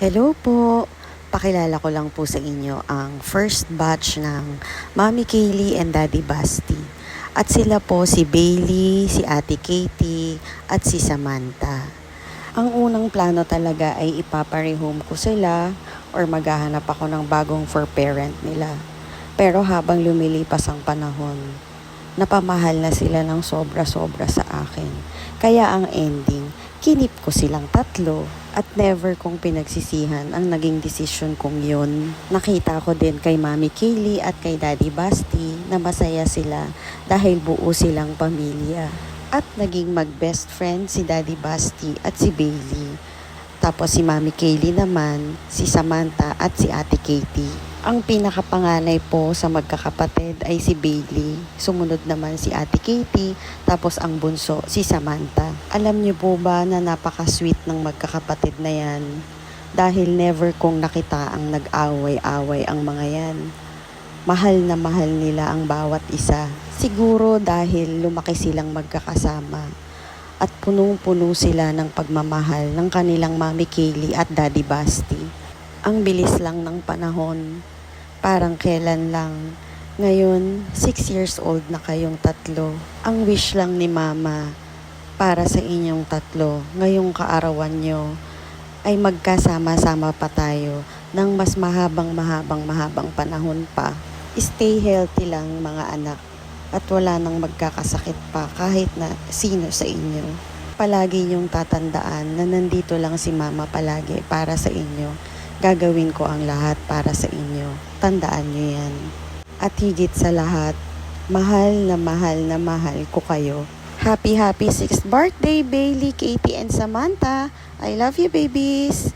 Hello po! Pakilala ko lang po sa inyo ang first batch ng Mami Kaylee and Daddy Basti. At sila po si Bailey, si Ate Katie, at si Samantha. Ang unang plano talaga ay ipaparehome ko sila or maghahanap ako ng bagong for parent nila. Pero habang lumilipas ang panahon, napamahal na sila ng sobra-sobra sa akin. Kaya ang ending, kinip ko silang tatlo at never kong pinagsisihan ang naging desisyon kong yun. Nakita ko din kay Mami Kaylee at kay Daddy Basti na masaya sila dahil buo silang pamilya. At naging mag-best friend si Daddy Basti at si Bailey. Tapos si Mami Kaylee naman, si Samantha at si Ate Katie. Ang pinakapanganay po sa magkakapatid ay si Bailey. Sumunod naman si Ate Katie, tapos ang bunso si Samantha. Alam niyo po ba na napaka-sweet ng magkakapatid na yan? Dahil never kong nakita ang nag-away-away ang mga yan. Mahal na mahal nila ang bawat isa. Siguro dahil lumaki silang magkakasama at punong-puno sila ng pagmamahal ng kanilang Mami Kaylee at Daddy Basti. Ang bilis lang ng panahon. Parang kailan lang. Ngayon, 6 years old na kayong tatlo. Ang wish lang ni Mama para sa inyong tatlo ngayong kaarawan nyo ay magkasama-sama pa tayo ng mas mahabang mahabang mahabang panahon pa. Stay healthy lang mga anak at wala nang magkakasakit pa kahit na sino sa inyo. Palagi niyong tatandaan na nandito lang si Mama palagi para sa inyo gagawin ko ang lahat para sa inyo. Tandaan nyo yan. At higit sa lahat, mahal na mahal na mahal ko kayo. Happy, happy 6th birthday, Bailey, Katie, and Samantha. I love you, babies.